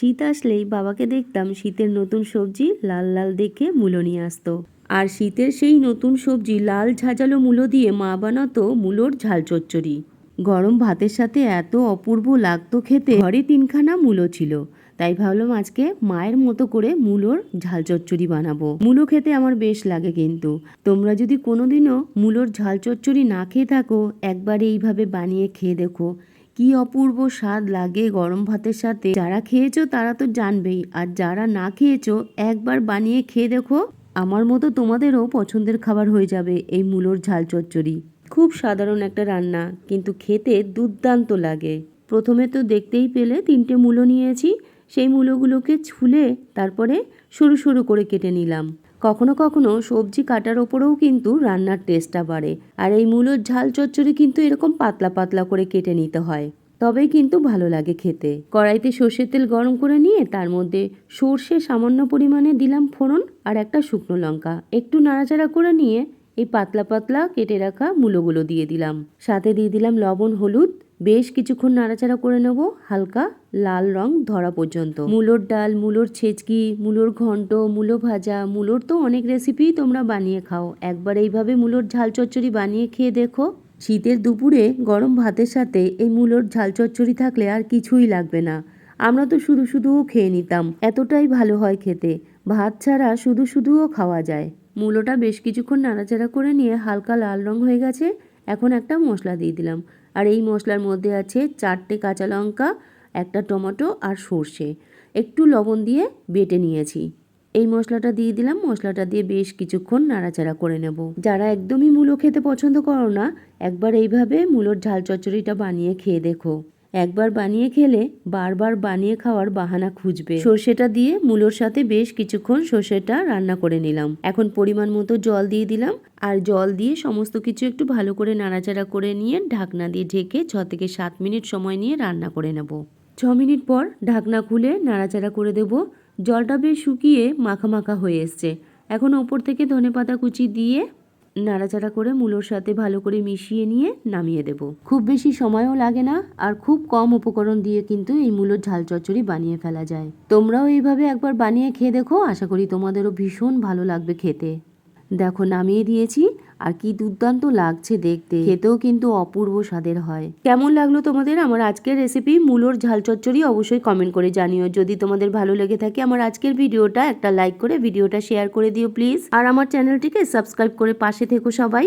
শীত আসলেই বাবাকে দেখতাম শীতের নতুন সবজি লাল লাল দেখে মূলো নিয়ে আসতো। আর শীতের সেই নতুন সবজি লাল ঝাঁঝালো মূলো দিয়ে মা বানাতো মূলোর ঝাল চচ্চড়ি। গরম ভাতের সাথে এত অপূর্ব লাগতো খেতে। ঘরে তিনখানা মূলো ছিল। তাই ভাবলাম আজকে মায়ের মতো করে মূলোর ঝাল চচ্চড়ি বানাবো। মূলো খেতে আমার বেশ লাগে কিন্তু। তোমরা যদি কোনোদিনও মূলোর ঝাল চচ্চড়ি না খেয়ে থাকো, একবার এইভাবে বানিয়ে খেয়ে দেখো। কি অপূর্ব স্বাদ লাগে গরম ভাতের সাথে। যারা খেয়েছো তারা তো জানবেই, আর যারা না খেয়েছো, একবার বানিয়ে খেয়ে দেখো। আমার মতো তোমাদেরও পছন্দের খাবার হয়ে যাবে এই মূলোর ঝাল চচ্চড়ি। খুব সাধারণ একটা রান্না, কিন্তু খেতে দুর্দান্ত লাগে। প্রথমে তো দেখতেই পেলে তিনটে মূলো নিয়েছি, সেই মূলোগুলোকে ছুলে তারপরে সরু সরু করে কেটে নিলাম। কখনো কখনো সবজি কাটার ওপরেও কিন্তু রান্নার টেস্টটা বাড়ে। আর এই মূলোর ঝাল চচ্চড়ি কিন্তু এরকম পাতলা পাতলা করে কেটে নিতে হয়। তবেই কিন্তু ভালো লাগে খেতে। কড়াইতে সর্ষের তেল গরম করে নিয়ে তার মধ্যে সর্ষে সামান্য পরিমাণে দিলাম ফোড়ন আর একটা শুকনো লঙ্কা। একটু নাড়াচাড়া করে নিয়ে এই পাতলা পাতলা কেটে রাখা মূলোগুলো দিয়ে দিলাম। সাথে দিয়ে দিলাম লবণ, হলুদ বেশ কিছুক্ষণ নাড়াচাড়া করে নেব, হালকা লাল রং ধরা পর্যন্ত। মূলোর ডাল, মূলোর ছেচকি, মূলোর ঘন্ট, মূলো ভাজা, মূলোর তো অনেক রেসিপি তোমরা বানিয়ে খাও। একবার এইভাবে মূলোর ঝাল চচ্চড়ি বানিয়ে খেয়ে দেখো। শীতের দুপুরে গরম ভাতের সাথে এই মূলোর ঝাল চচ্চড়ি থাকলে আর কিছুই লাগবে না। আমরা তো শুধু শুধুও খেয়ে নিতাম, এতটাই ভালো হয় খেতে। ভাত ছাড়া শুধু শুধুও খাওয়া যায়। মূলোটা বেশ কিছুক্ষণ নাড়াচাড়া করে নিয়ে হালকা লাল রং হয়ে গেছে। এখন একটা মশলা দিয়ে দিলাম। আর এই মশলার মধ্যে আছে চারটে কাঁচা লঙ্কা, একটা টমেটো আর সর্ষে। একটু লবণ দিয়ে বেটে নিয়েছি। এই মশলাটা দিয়ে দিলাম, মশলাটা দিয়ে বেশ কিছুক্ষণ নাড়াচাড়া করে নেব। যারা একদমই মূলো খেতে পছন্দ করো না, একবার এইভাবে মূলোর ঝাল চচ্চড়িটা বানিয়ে খেয়ে দেখো। একবার বানিয়ে খেলে বারবার বানিয়ে খাওয়ার বাহানা খুঁজবে। সর্ষেটা দিয়ে মূলোর সাথে বেশ কিছুক্ষণ সর্ষেটা রান্না করে নিলাম। এখন পরিমাণ মতো জল দিয়ে দিলাম। আর জল দিয়ে সমস্ত কিছু একটু ভালো করে নাড়াচাড়া করে নিয়ে ঢাকনা দিয়ে ঢেকে ছ থেকে সাত মিনিট সময় নিয়ে রান্না করে নেব। ছ মিনিট পর ঢাকনা খুলে নাড়াচাড়া করে দেব। জলটা বেশ শুকিয়ে মাখা মাখা হয়ে এসছে। এখন ওপর থেকে ধনে পাতা কুচি দিয়ে নাড়াচাড়া করে মূলোর সাথে ভালো করে মিশিয়ে নিয়ে নামিয়ে দেব। খুব বেশি সময়ও লাগে না আর খুব কম উপকরণ দিয়ে কিন্তু এই মূলোর ঝাল চচ্চড়ি বানিয়ে ফেলা যায়। তোমরাও এইভাবে একবার বানিয়ে খেয়ে দেখো, আশা করি তোমাদেরও ভীষণ ভালো লাগবে খেতে। দেখো, নামিয়ে দিয়েছি। আর কি দুর্দান্ত লাগছে দেখতে। খেতেও কিন্তু অপূর্ব স্বাদের হয়। কেমন লাগল তোমাদের? আমার আজকের রেসিপি মূলোর ঝাল চচ্চড়ি অবশ্যই কমেন্ট করে জানিও। যদি তোমাদের ভালো লেগে থাকে, আমার আজকের ভিডিওটা একটা লাইক করে ভিডিওটা শেয়ার করে দিও প্লিজ আর আমার চ্যানেলটিকে সাবস্ক্রাইব করে পাশে থেকো সবাই।